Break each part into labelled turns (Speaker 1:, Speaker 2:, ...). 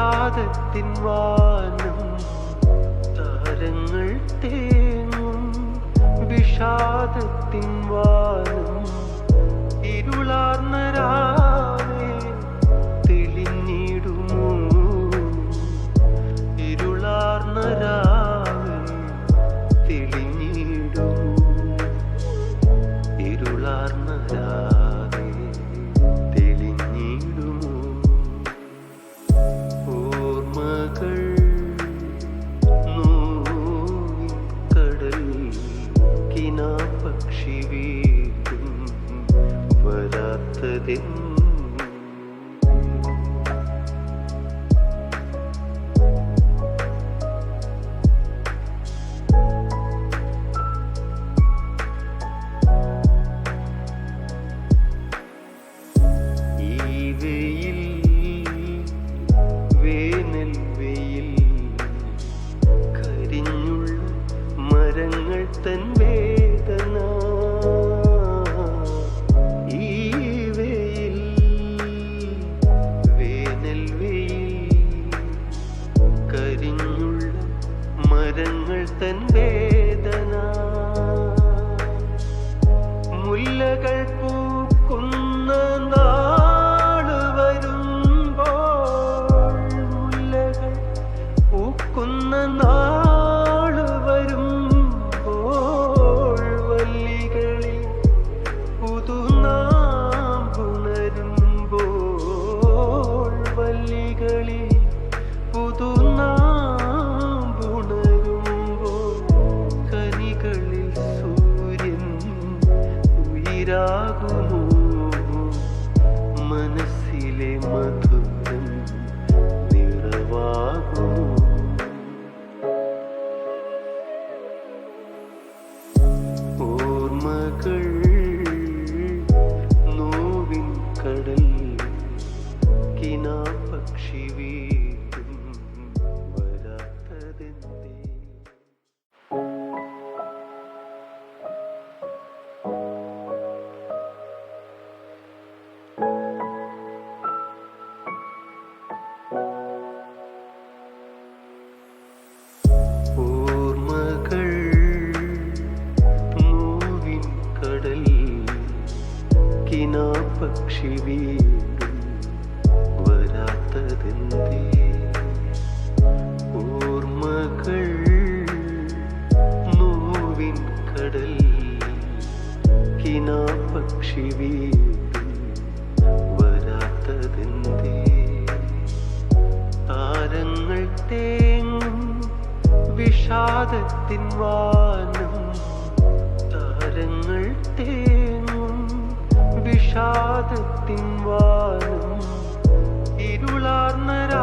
Speaker 1: വിഷാദത്തിൻ വാനം താരങ്ങൾ തേങ്ങും വിഷാദത്തിൻ വാനം ഇരുളാർന്ന രാ പക്ഷി വീണ്ടും വരാത്തതെന്തേ? ഓർമ്മകൾ നോവിൻ കടൽ കിനാ പക്ഷി വീണ്ടും വരാത്തതെന്തേ? താരങ്ങൾ തേങ്ങും വിഷാദത്തിൻ വാൻ വിഷാദത്തിൻ വാനും ഇരുളാർന്ന
Speaker 2: രാ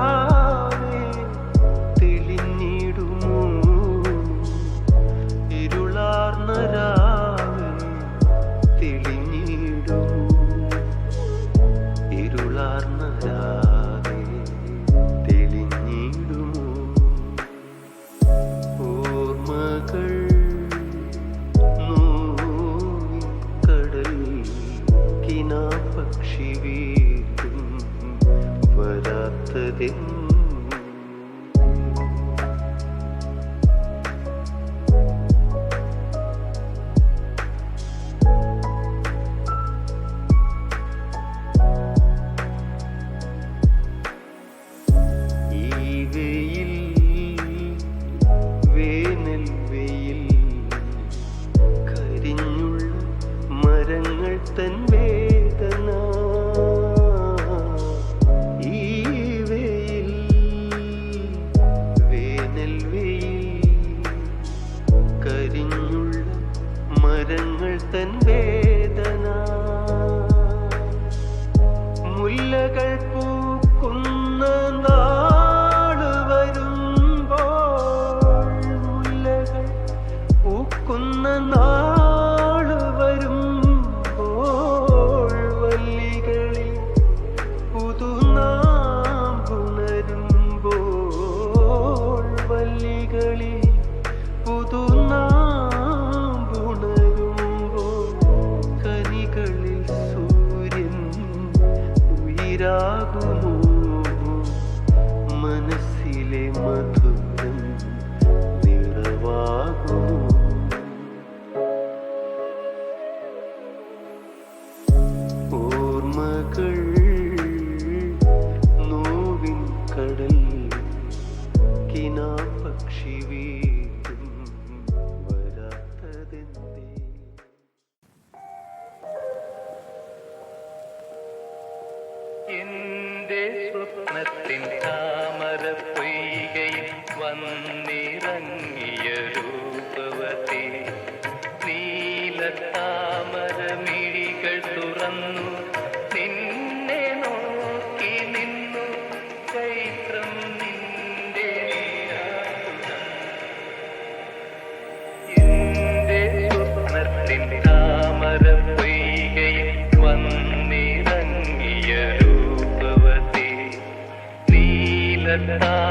Speaker 2: रखता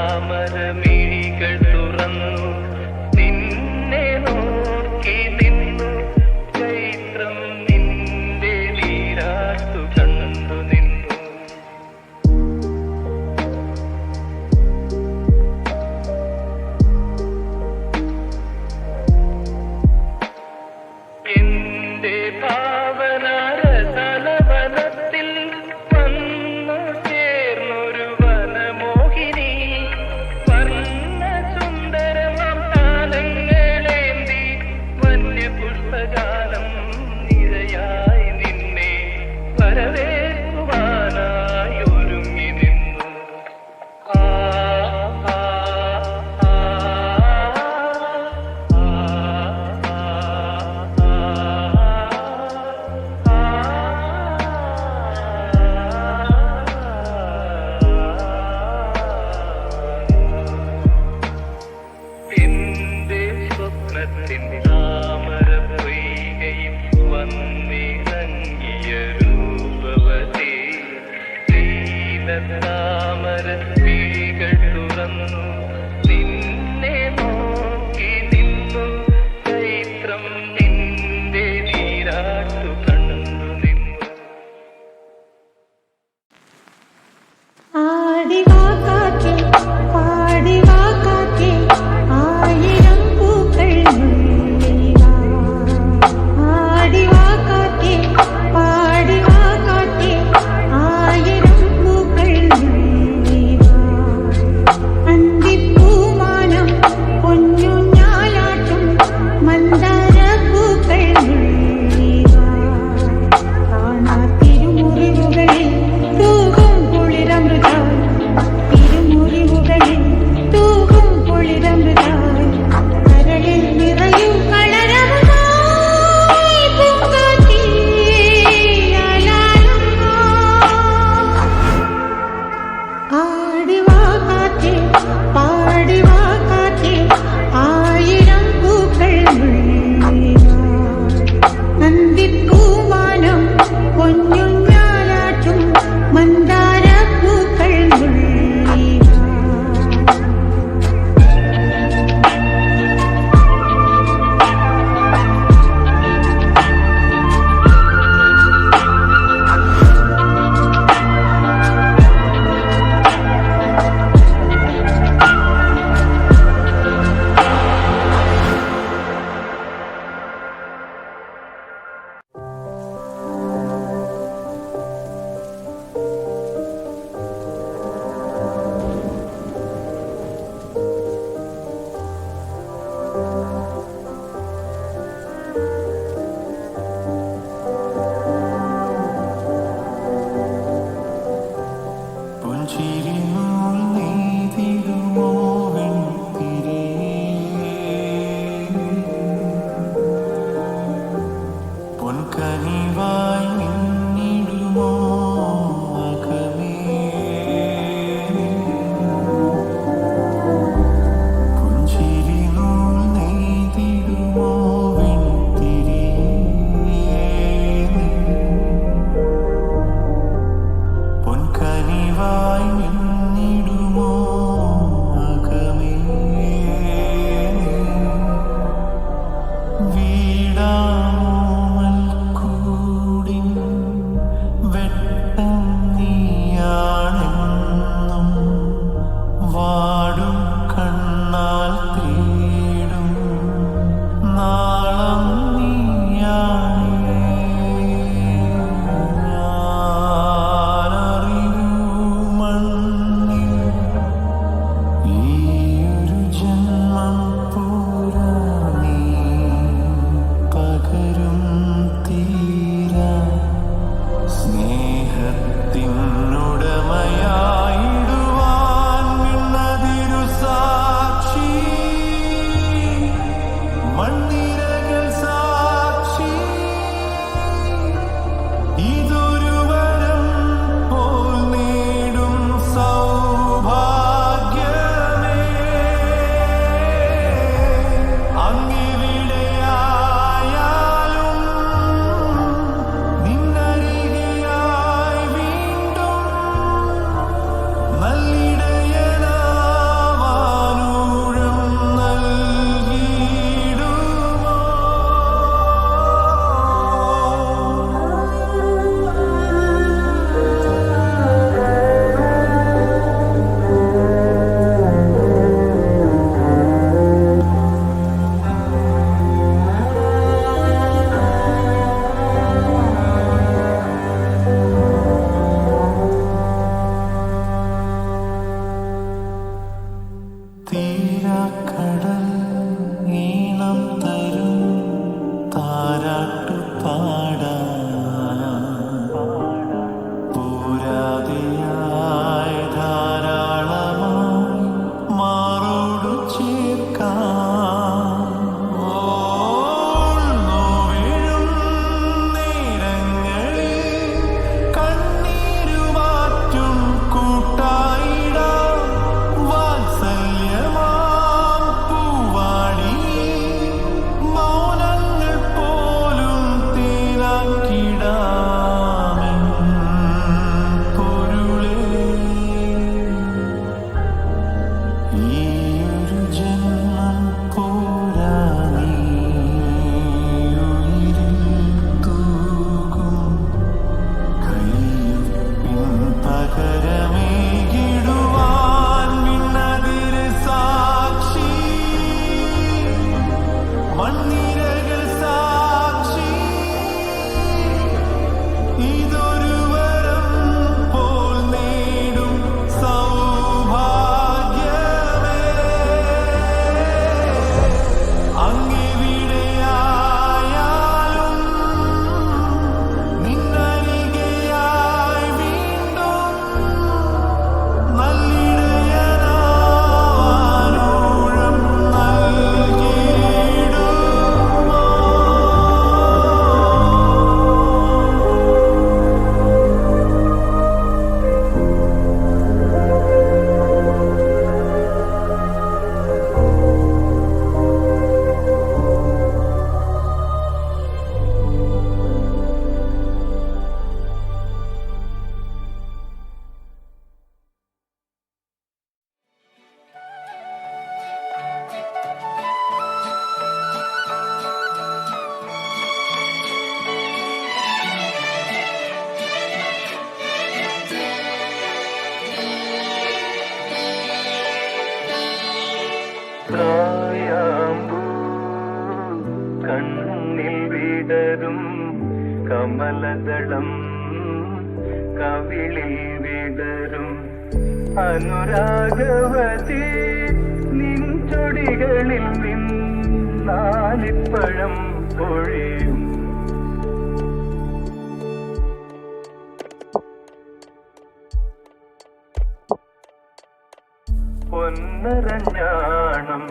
Speaker 2: പൊന്നരഞ്ഞാണം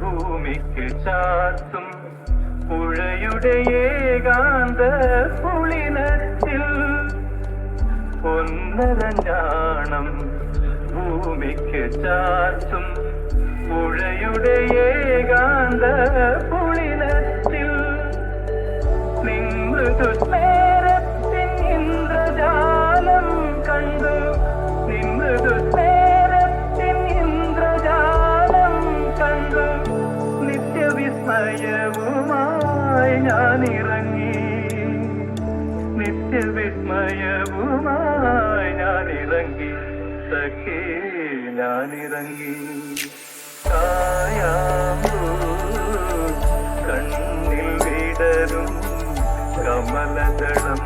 Speaker 2: ഭൂമിക്ക് ചാർത്തും പുഴയുടെ ഏകാന്ത പുളിനത്തിൽ ഒന്നരഞ്ഞാണം ഭൂമിക്ക് ചാർത്തും പുഴയുടെ ഏകാന്ത പുളിനത്തിൽ നിങ്ങൾ ഞാൻ ഇറങ്ങി നിത്യവിസ്മയവുമായി ഞാൻ ഇറങ്ങി സഖി ഞാൻ ഇറങ്ങി കണ്ണിൽ വിടരും കമലദളം.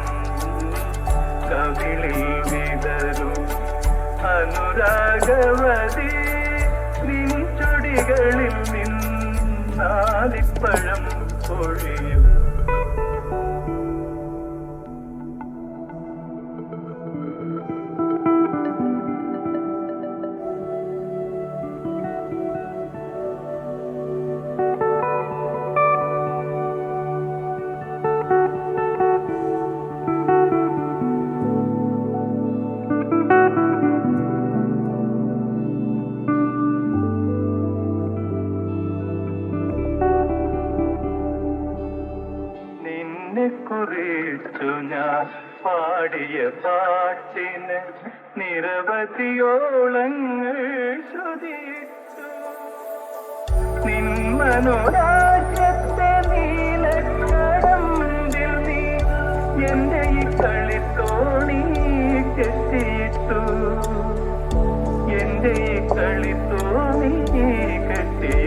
Speaker 2: കവിളിൽ വിടരും അനുരാഗവതി. നിൻ ചൊടികളിൽ നിന്നാലിപ്പഴം പൊഴിയും. നിരവധിയോളങ്ങൾ ശ്രുതിച്ചു. മനോരാജ്യത്തെ നീലക്കടമ്പിൽ നീ എന്റെ ഈ കളിത്തോണി കെട്ടിയിട്ടു. എന്റെ ഈ കളിത്തോണി കെട്ടിയിട്ടു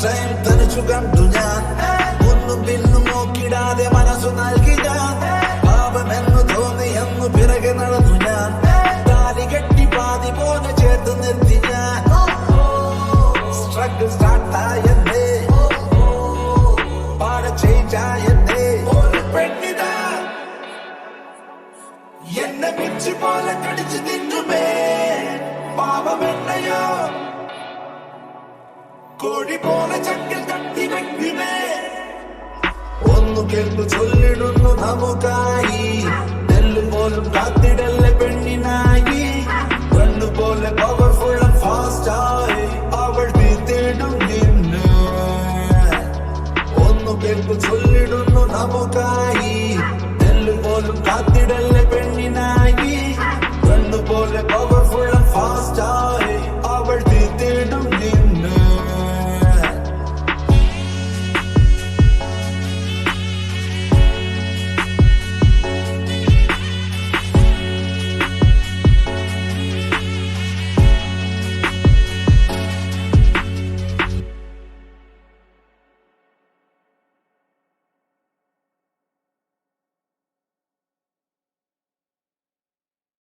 Speaker 3: time, then it's you can do. ஒன்னு கேள்வி சொல்லிடுன்னு தமுக்காயி நெல்லு போலும் காத்திடல்ல பெண்ணி நாயி கண்ணு போல பவர்ஃபுல் அண்ட் ஃபாஸ்ட் ஆயி அவள் வீத்திடும் நின்று ஒன்னு கேள்வி சொல்லிடுன்னு தமுக்காயி